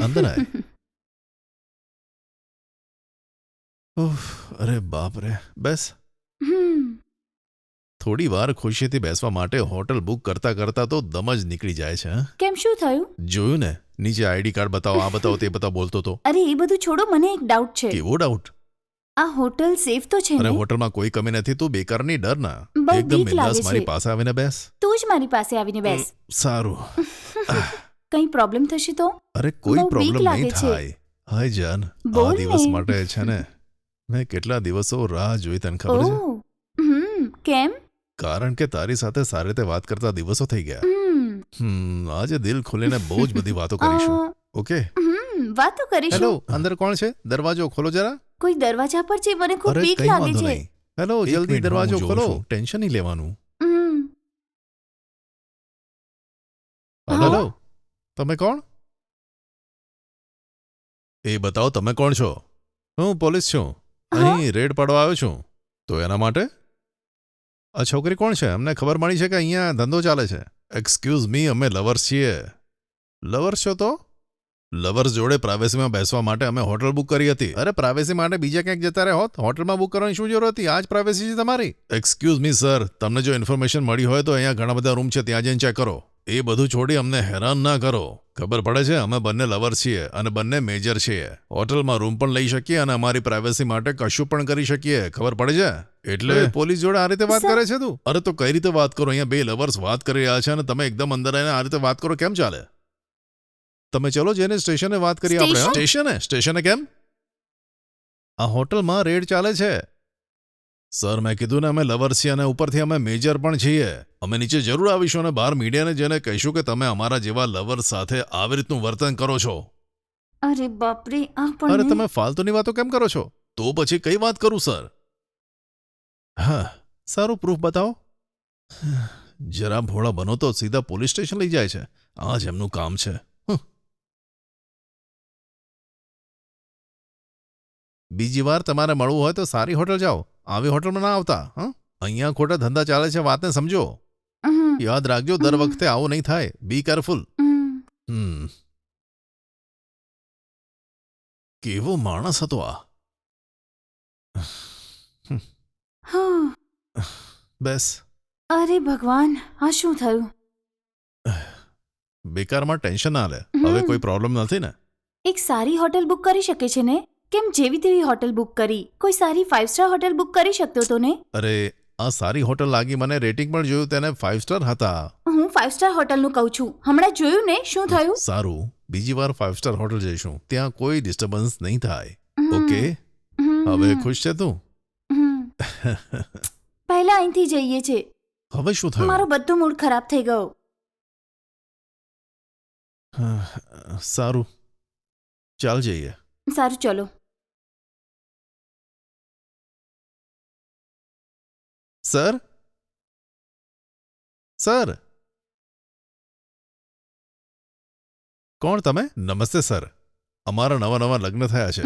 અંદર આય ઓફ અરે બાપ રે બેસ થોડી વાર ખુશીથી બેસવા માટે હોટલ બુક કરતા કરતા તો દમ જ નીકળી જાય છે કેમ શું થયું જોયું ને નીચે આઈડી કાર્ડ બતાવો આ બતાવો તે બતાવો બોલતો તો અરે એ બધું છોડો મને એક ડાઉટ છે કેવો ડાઉટ આ હોટલ સેફ તો છે અરે હોટલમાં કોઈ કમી નથી તું બેકારની ડર ના એકદમ બિંદાસ મારી પાસે આવીને બેસ તું જ મારી પાસે આવીને બેસ સારું કંઈ પ્રોબ્લેમ થશે તો? અરે કોઈ બહુ બીક પ્રોબ્લેમ લાગે નહીં છે. થાય. હાય જાન. આ બોલ દિવસ ને. માટે છે ને મેં કેટલા દિવસો રાહ જોઈ તને ખબર છે? ઓહ હમ કેમ? કારણ કે તારી સાથે સારી રીતે વાત કરતા દિવસો થઈ ગયા. હમ. હમ આજે દિલ ખોલીને બહુ જ બધી વાતો કરીશું. અ, ઓકે? હમ વાતો હેલો કરીશું અંદર કોણ છે? દરવાજો ખોલો જરા. કોઈ દરવાજા પર છે? મને ખૂબ અરે બીક કઈ લાગે વાંધો છે. નહીં. હેલો એક જલ્દી મિનિટ, દરવાજો હું જોઉં ખોલો. છું. ટેન્શન નહીં લેવાનું. હમ. હલો? હા? હેલો તમે કોણ? એ બતાવો તમે કોણ છો? હું પોલીસ છું. અહીં રેડ પાડવા આવ્યો છું. તો એના માટે? આ છોકરી કોણ છે? અમને ખબર મળી છે કે અહીંયા ધંધો ચાલે છે. એક્સક્યુઝ મી અમે લવર્સ છીએ. લવર્સ છો તો? લવર્સ જોડે પ્રાઇવેસીમાં બેસવા માટે અમે હોટલ બુક કરી હતી. અરે પ્રાઇવેસી માટે બીજા ક્યાંક જતા રહે. હોત હોટલમાં બુક કરવાની શું જરૂર હતી? આ જ પ્રાઇવેસી છે તમારી. એક્સક્યુઝ મી સર તમને જો ઇન્ફોર્મેશન મળી હોય તો અહીંયા ઘણા બધા રૂમ છે. ત્યાં જઈને ચેક કરો. એ બધું છોડી અમને હેરાન ના કરો. ખબર પડે છે અમે બંને લવર્સ છીએ અને બંને મેજર છીએ. હોટલમાં રૂમ પણ લઈ શકીએ અને અમારી પ્રાઇવેસી માટે કશું પણ કરી શકીએ. ખબર પડે છે? એટલે પોલીસ જોડે આ રીતે વાત કરે છે તું? અરે તો કઈ રીતે વાત કરો? અહીંયા બે લવર્સ વાત કરી રહ્યા છે અને તમે એકદમ અંદર આવીને આ રીતે વાત કરો કેમ ચાલે? તમે ચલો જેને સ્ટેશને વાત કરીએ આપણે સ્ટેશને? સ્ટેશને કેમ? આ હોટલમાં રેડ ચાલે છે. સર મેં કીધું ને અમે લવર છીએ અને ઉપરથી અમે મેજર પણ છીએ. અમે નીચે જરૂર આવીશું અને બહાર મીડિયાને જેને કહીશું કે તમે અમારા જેવા લવર સાથે આવી રીતનું વર્તન કરો છો. અરે બાપરે આ અરે તમે ફાલતુની વાતો કેમ કરો છો? તો પછી કઈ વાત કરું સર? હા સારું પ્રૂફ બતાવો. જરા ભોળા બનો તો સીધા પોલીસ સ્ટેશન લઈ જાય છે. આ જ એમનું કામ છે. બીજી વાર તમારે મળવું હોય તો સારી હોટલ જાઓ. આવી હોટલમાં ના આવતા હં? અહીંયા ખોટા ધંધા ચાલે છે વાતને સમજો. હમ, યાદ રાખજો દર હમ. વખતે આવું નહીં થાય. Be careful hmm. હમ. કેવો માણસ હતો આ. હા. બેસ. અરે ભગવાન આ શું થયું? બેકારમાં ટેન્શન ના લે. હમ. હવે કોઈ પ્રોબ્લેમ નથી ને? એક સારી હોટલ બુક કરી શકે છે ને? કેમ જેવી તેવી હોટલ બુક કરી? કોઈ સારી ફાઇવ સ્ટાર હોટલ બુક કરી શકતો તો ને? અરે આ સારી હોટલ લાગી મને રેટિંગ પણ જોયું તેને ફાઇવ સ્ટાર હતા. હું ફાઇવ સ્ટાર હોટલનું કહું છું. હમણાં જોયું ને શું થયું? સારું. બીજી વાર ફાઇવ સ્ટાર હોટલ જઈશું. ત્યાં કોઈ ડિસ્ટર્બન્સ નહીં થાય. ઓકે? હવે ખુશ છે તું? પહેલા અહીંથી જઈએ છે. હવે શું થયું? મારો બધો મૂડ ખરાબ થઈ ગયો. સારું. ચાલ જઈએ. સારું ચલો. સર સર કોણ તમે? નમસ્તે સર. અમારા નવા નવા લગ્ન થયા છે.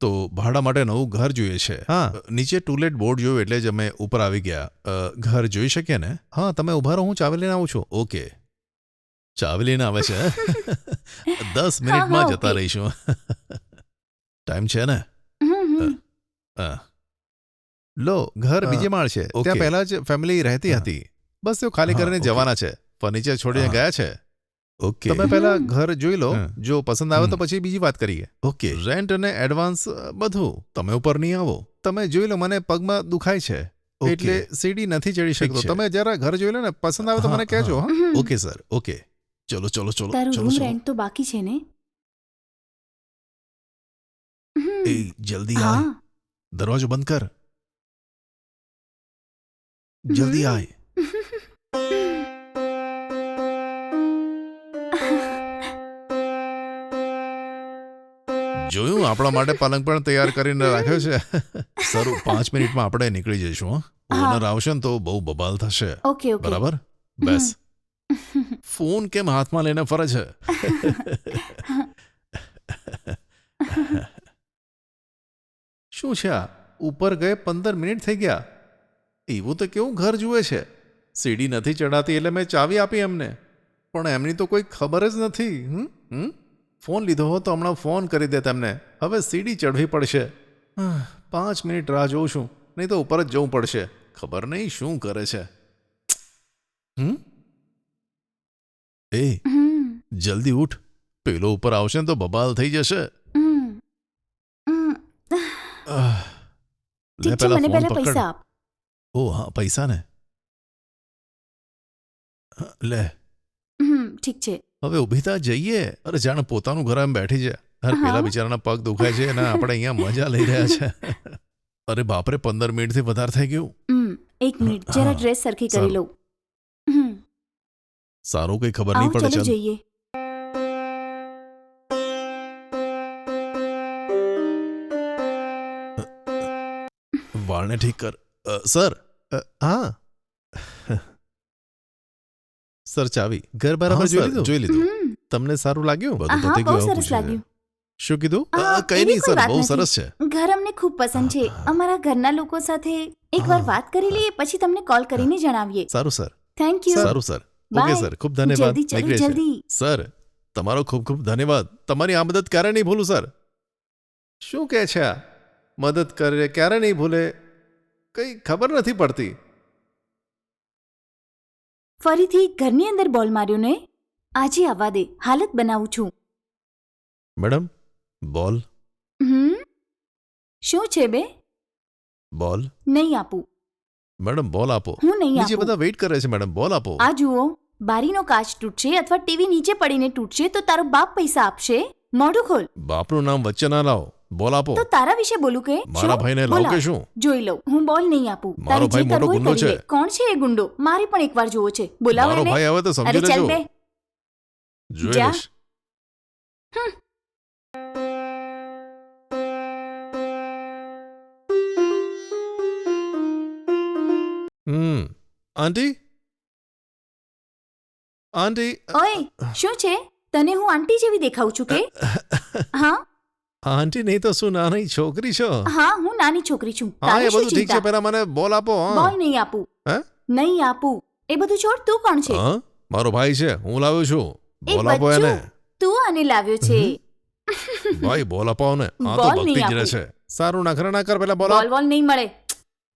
તો ભાડા માટે નવું ઘર જોઈએ છે. હા. નીચે ટુલેટ બોર્ડ જોયું એટલે જ અમે ઉપર આવી ગયા. ઘર જોઈ શકીએ ને? હા તમે ઊભા રહો હું ચાવી લઈને આવું છું. ઓકે. ચાવી લઈને આવે છે? દસ મિનિટમાં જતા રહીશું. ટાઈમ છે ને. હા. લો ઘર બીજે માળ છે. ત્યાં પહેલા જ ફેમિલી રહેતી હતી. બસ તેઓ ખાલી કરીને જવાના છે. ફર્નિચર છોડીને ગયા છે. ઓકે. તમે પહેલા ઘર જોઈ લો. જો પસંદ આવે તો પછી બીજી વાત કરીએ. ઓકે. રેન્ટ અને એડવાન્સ બધું. તમે ઉપર નહીં આવો. તમે જોઈ લો મને પગમાં દુખાય છે. એટલે સીડી નથી ચડી શકતો. તમે જરા ઘર જોઈ લો ને. પસંદ આવે તો મને કહેજો હા. Okay sir. ઓકે. ચલો ચલો ચલો. તારું ચલો રૂમ રેન્ટ તો બાકી છે ને? એ જલ્દી આ હા દરવાજો બંધ કર. જલ્દી આય. જોયું? આપણા માટે પલંગ પણ તૈયાર કરીને રાખ્યો છે. સરું પાંચ મિનિટમાં આપણે નીકળી જઈશું? ઓનર આવશે ને તો બહુ બબાલ થશે. Okay okay. બરાબર? બસ. ફોન કેમ હાથમાં લઈને ફરે છે? શું છે આ? ઉપર ગયે પંદર મિનિટ થઈ ગયા. એવું તો કેવું ઘર જુએ છે. સીડી નથી ચડાતી એટલે મેં ચાવી આપી એમને. પણ એમની તો કોઈ ખબર જ નથી હમ? ફોન લીધો હોત તો હમણાં ફોન કરી દે તેમને હવે સીડી ચડવી પડશે. પાંચ મિનિટ રાહ જોઉં છું. નહીં તો ઉપર જ જવું પડશે. ખબર નહીં શું કરે છે. હમ? એ જલ્દી ઉઠ. પેલો ઉપર આવશે ને તો બબાલ થઈ જશે. લે પહેલા પૈસા આપ. ઓ હા પૈસા ને લે. હમ ઠીક છે. હવે ઊભી થા જઈએ. અરે જાણે પોતાનું ઘર એમ બેઠી છે. અરે. પેલા બિચારાના પગ દુખાય છે અને આપણે અહીંયા મજા લઈ રહ્યા છે. અરે બાપરે પંદર મિનિટથી વધારે થઈ ગયું. એક મિનિટ. જરા ડ્રેસ સરખી કરી. લઉં. સારું કઈ ખબર નહીં પડે ચલો. જઈએ. વાળને ઠીક કર. સર. હા. સર ચાવી. ઘર બરાબર જોઈ લીધું? જોઈ લીધું. તમને સારું લાગ્યું? બધું થઈ ગયું સરસ લાગ્યું. શું કીધું? કઈ નહીં સર બહુ સરસ છે. ઘર અમને ખૂબ પસંદ છે. અમારા ઘરના લોકો સાથે એકવાર વાત કરી લઈએ પછી તમને કોલ કરીને જણાવીએ. સારું સર. થેન્ક યુ સારું સર. Okay sir. ખૂબ ધન્યવાદ. જલ્દી. સર તમારો ખૂબ ખૂબ ધન્યવાદ. તમારી આ મદદ ક્યારે નહીં ભૂલું સર? શું કહે છે આ? મદદ કરે ક્યારે નહીં ભૂલે? કંઈ ખબર નથી પડતી. ફરીથી ઘરની અંદર બોલ માર્યો ને આજે આવવા દે હાલત બનાવું છું. મેડમ બોલ. હમ? શું છે બે? બોલ. નહીં આપું. મેડમ બોલ આપો. હું નહીં નીચે આપું. બધા વેઇટ કરે છે મેડમ બોલ આપો. આ જુઓ બારીનો કાચ તૂટશે અથવા ટીવી નીચે પડીને તૂટશે તો તારો બાપ પૈસા આપશે. મોઢું ખોલ. બાપનું નામ વચ્ચે ના લાવો. બોલ આપો. તો તારા વિશે બોલું કે? મારા ભાઈને લાવ કે શું? જોઈ લઉં. હું બોલ નહીં આપું. મારો ભાઈ મોટો ગુંડો છે. કોણ છે એ ગુંડો? મારે પણ એકવાર જોવો છે. બોલાવો મારો ભાઈ હવે તો સમજી લેજો. અરે ચાલ જા. હમ. આંટી? આંટી ઓય શું છે? તને હું આંટી જેવી દેખાઉં છું કે? હા? આંટી નહીં તો શું નાની છોકરી છો? હા હું નાની છોકરી છું. હા તારે એ શું બધું ઠીક છે ચિંતા? પેલા મને બોલ આપો હા. બોલ નહીં આપું. હે? નહીં આપું. એ બધું છોડ તું કોણ છે? હા મારો ભાઈ છે હું લાવ્યો છું. એ બોલ આપો એને. બચ્ચું તું આને લાવ્યો છે. ભાઈ બોલ આપો ને આ તો બોલ ભક્તિ જ રહે આપું. છે. સારું નખરા ના કર પેલા બોલ બોલ આપ. બોલ નહીં મળે.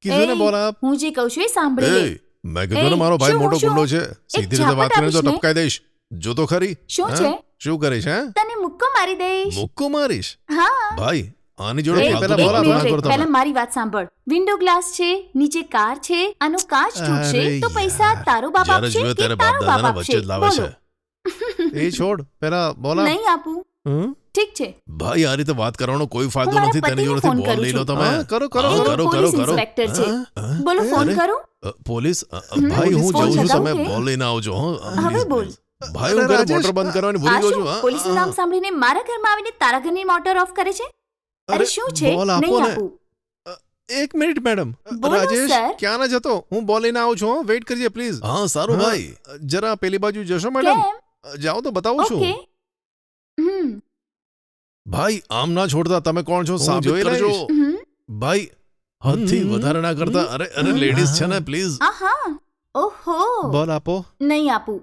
કીધું ને બોલ આપ. હું જે કહું છું એ સાંભળી લે. એ મેં કીધું ને મારો ભાઈ શું, મોટો શું? ગુંડો છે. સીધી રીતે વાત કરીને તો આપીશ ને? ટપકાઈ દઈશ. જો તો ખરી. શું હા? છે? શું કરીશ હે? તને મુક્કો મારી દઈશ. મુક્કો મારીશ? હા. ભાઈ આની જોડે પહેલા બોલા ના રે, પહેલા મારી વાત સાંભળ. વિન્ડો ગ્લાસ છે નીચે કાર છે આનો કાચ તૂટશે અરે તો પૈસા તારો બાપ આપશે કે તારો બાપ આપશે જ લાવે છે. એ છોડ પહેલા બોલા. નહીં આપું. ઠીક છે. ભાઈ આ રીતે વાત કરવાનો કોઈ ફાયદો નથી તેની જોડેથી ફોન બોલ કરું લઈ લો તમે. હા, કરો, કરો, કરો, કરો, કરો. બોલો ફોન કરો. પોલીસ ભાઈ હું જઉં છું તમે. બોલ લઈને આવજો હં? હવે બોલ. ભાઈ હું ઘરે મોટર બંધ કરવાની ભૂલી ગયો છું હા? પોલીસનું નામ સાંભળીને મારા ઘરમાં આવીને તારા ઘરની મોટર ઓફ કરે છે? અરે શું છે? બોલ આપો. ને. એક મિનિટ મેડમ. રાજેશ ક્યાં ના જતો? હું બોલ લઈને આવું છું વેઇટ કરજે પ્લીઝ હા સારું ભાઈ. જરા પેલી બાજુ જશો મેડમ? જાઓ તો બતાવું છું. ભાઈ આમ ના છોડતા તમે કોણ છો? હું જોઈ લેજો. ભાઈ હદથી. વધારે ના કરતા અરે અરે લેડીઝ છે ને પ્લીઝ આહા. ઓહો. બોલ આપો. નહીં આપું.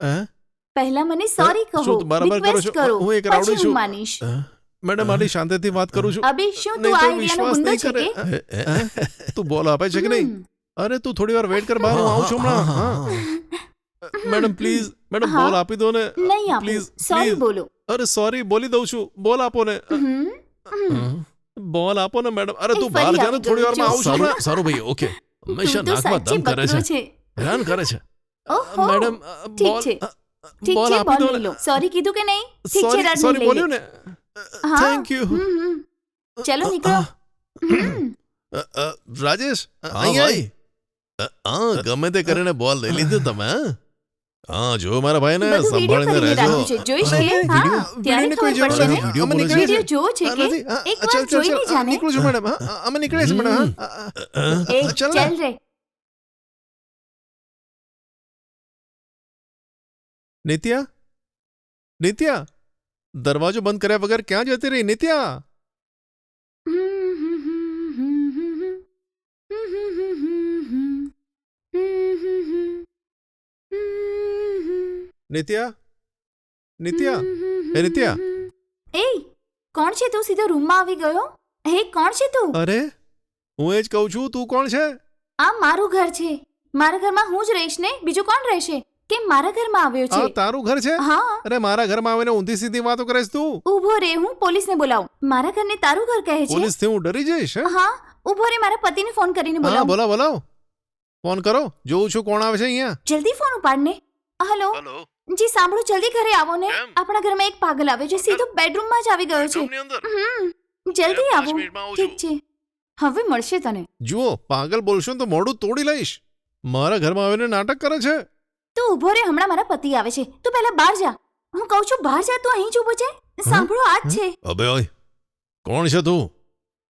હે? પહેલા મને સોરી કહો શું બરાબર કરો રિક્વેસ્ટ છો? કરો. હું એક રાવડી પછી છું. માનીશ. મેડમ આની શાંતિથી વાત કરું છું. અભી શું તું નહીં આ એરિયાનો વિશ્વાસ ગુંડો નહીં છે કે? હે? તું બોલ આપે છે કે નહીં? હમ. અરે તું થોડી વાર વેઇટ કર બહાર હું આવું છું હમણાં. હા. મેડમ પ્લીઝ મેડમ હા. બોલ આપી દો ને. નહીં આપું. પ્લીઝ સોરી પ્લીઝ બોલો. અરે સોરી બોલી દઉં છું. બોલ આપો ને. હમ હમ. બોલ આપો ને મેડમ. અરે એ તું ફરી બહાર જા ને આવી થોડી ગયું વારમાં આવું છું. હમણાં. સારું ભાઈ ઓકે. હંમેશા તો નાકમાં સાચે દમ કરે બકરો છે. છે. હેરાન કરે છે. ઓહો. મેડમ ઠીક બોલ. છે. ઠીક છે બોલ લઈ લો સોરી કીધું કે નહીં ઠીક છે રડ સોરી બોલ્યો ને થેન્ક યુ. ચલો નીકળો રાજેશ અહીંયા હા ગમે તે કરીને બોલ લઈ લીધો તમે હા? જો મારા ભાઈ ને સંભાળીને રહેજો છે જોઈશ કે હા ત્યારે કોઈ નથી. ને અમે છે. નીકળીએ છે કે એક વાર જોઈ જાને નીકળું છું મેડમ અમે નીકળે છે મેડમ ચાલ. ચાલ રે નિત્યા નિત્યા દરવાજો બંધ કર્યા વગર ક્યાં જતી રહી નિત્યા નિત્યા નિત્યા એ નિત્યા એ કોણ છે તું સીધો રૂમમાં આવી ગયો હે કોણ છે તું અરે હું એ જ કહું છું તું કોણ છે આ મારું ઘર છે. મારા ઘરમાં હું જ રહીશ ને? બીજું કોણ રહેશે? કેમ મારા ઘરમાં આવ્યો આ છે તારું ઘર છે? હા. અરે મારા ઘરમાં આવીને ઊંધી સીધી વાતો કરે છે તું. ઊભો રે હું પોલીસને બોલાવું. મારા ઘરને તારું ઘર કહે છે? પોલીસથી હું ડરી જઈશ હે? હા ઊભો રે મારા પતિને ફોન કરીને હા બોલાવું બોલાવ. બોલાવ ફોન કરો. જોઉં છું કોણ આવે છે અહીંયા. જલ્દી ફોન ઉપાડ ને હલો. હેલો. જી સાંભળો જલ્દી ઘરે આવો ને. કેમ? આપણા ઘરમાં એક પાગલ આવ્યો છે સીધો બેડરૂમમાં જ આવી ગયો છે. અંદર? હમ જલ્દી આવો. મિનિટમાં આવું ઠીક છે. હવે મળશે તને. જુઓ પાગલ બોલશો ને તો મોઢું તોડી લઈશ. મારા ઘરમાં આવીને નાટક કરે છે. તું ઊભો રે હમણાં મારા પતિ આવે છે. તું પહેલા બહાર જા. હું કહું છું બહાર જા તું અહીં જ ઊભો છે. સાંભળો આ જ છે. અબે ઓય કોણ છે તું?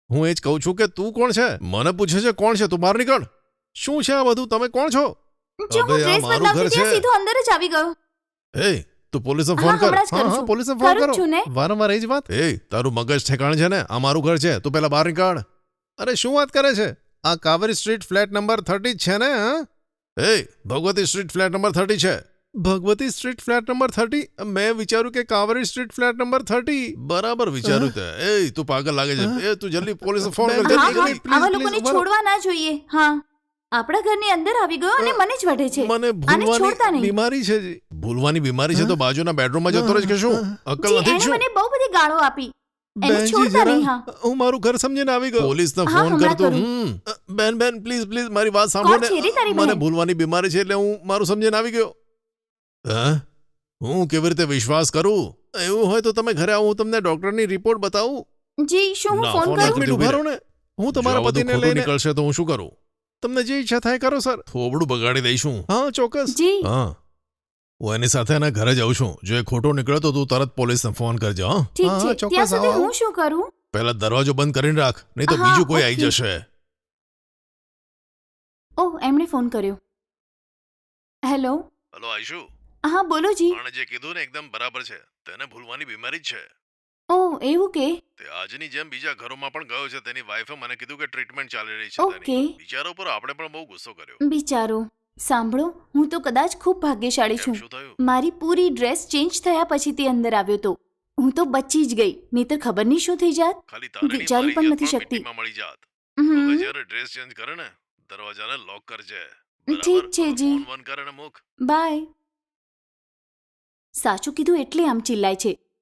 હું એ જ કહું છું કે તું કોણ છે? મને પૂછે છે કોણ છે? તું બહાર નીકળ. શું છે આ બધું? તમે કોણ છો? જો અબે, આ ડ્રેસ મારું ઘર ત્યાં છે. સીધો અંદર જ આવી ગયો. એ તું પોલીસને હા, ફોન કર. હમણાં જ કરું છું. પોલીસને ફોન કરું જ કરો. છું ને. વારંવાર એ જ વાત. એ તારું મગજ ઠેકાણ છે ને? આ મારું ઘર છે. તું પેલા બહાર નીકળ. અરે શું વાત કરે છે? આ Kaveri street flat number thirty છે ને હા? એ Bhagwati street flat number thirty છે. Bhagwati street flat number thirty? મેં વિચાર્યું કે Kaveri street flat number thirty. બરાબર વિચાર્યું તે. એ તું પાગલ લાગે છે. એ તું જલ્દી પોલીસ ફોન કર. જલ્દી આવા લોકોને છોડવા ના જોઈએ. હા. આપણા ઘરની અંદર આવી ગયો અને મને જ વઢે છે. મને ભૂલવાની બીમારી છે જી. ભૂલવાની બીમારી છે તો બાજુના બેડરૂમમાં જતો રહે છે કે શું? અક્કલ નથી મને બહુ બધી ગાળો આપી. એને છોડતા નહીં, હા. હું મારું ઘર સમજીને આવી ગયો. પોલીસને હા, ફોન કરતો કરું. બેન બેન પ્લીઝ પ્લીઝ મારી વાત સાંભળો ને. મને ભૂલવાની બીમારી છે એટલે હું મારું સમજીને આવી ગયો. હા? હું કેવી રીતે વિશ્વાસ કરું? એવું હોય તો તમે ઘરે આવો હું તમને ડોક્ટરની રિપોર્ટ બતાવું. જી શું હું ના, ફોન કરું? મિનિટ ઊભા રહો ને. હું તમારા પતિને લઈને નીકળશે તો હું શું કરું? તમને જે ઈચ્છા થાય કરો સર. થોબડું બગાડી દઈશું. હા ચોક્કસ. જી. હા. હું એની સાથે એના ઘરે જાઉં છું. જો એ ખોટો નીકળે તો તું તરત પોલીસને ફોન કરજો હા? ઠીક હા, છે. ત્યાં ચોક્કસ સુધી હું શું કરું? પહેલા દરવાજો બંધ કરીને રાખ નહીં તો હા, બીજું કોઈ આવી ઓકે. જશે. ઓહ એમણે ફોન કર્યો. હેલો? હલો આઈશુ. હા બોલો જી. પણ જે કીધું ને એકદમ બરાબર છે. તેને ભૂલવાની બીમારી જ છે. ઓહ એવું કે? તે આજની જેમ બીજા ઘરોમાં પણ ગયો છે. તેની વાઈફે મને કીધું કે ટ્રીટમેન્ટ ચાલી રહી છે ઓકે. તેની. બિચારો પર આપણે પણ બહુ ગુસ્સો કર્યો. બિચારો. સાંભળો હું તો કદાચ ખૂબ ભાગ્યશાળી છું. મારી પૂરી ડ્રેસ ચેન્જ થયા પછી તે અંદર આવ્યો તો. હું તો બચી જ ગઈ નહીતર ખબર નહીં શું થઈ જાત. વિચારી પણ નથી શકતી. ડ્રેસ ચેન્જ કરે ને દરવાજાને લોક કરજે. ઠીક છે? જી. બાય. સાચું કીધું એટલે આમ ચિલ્લાય છે.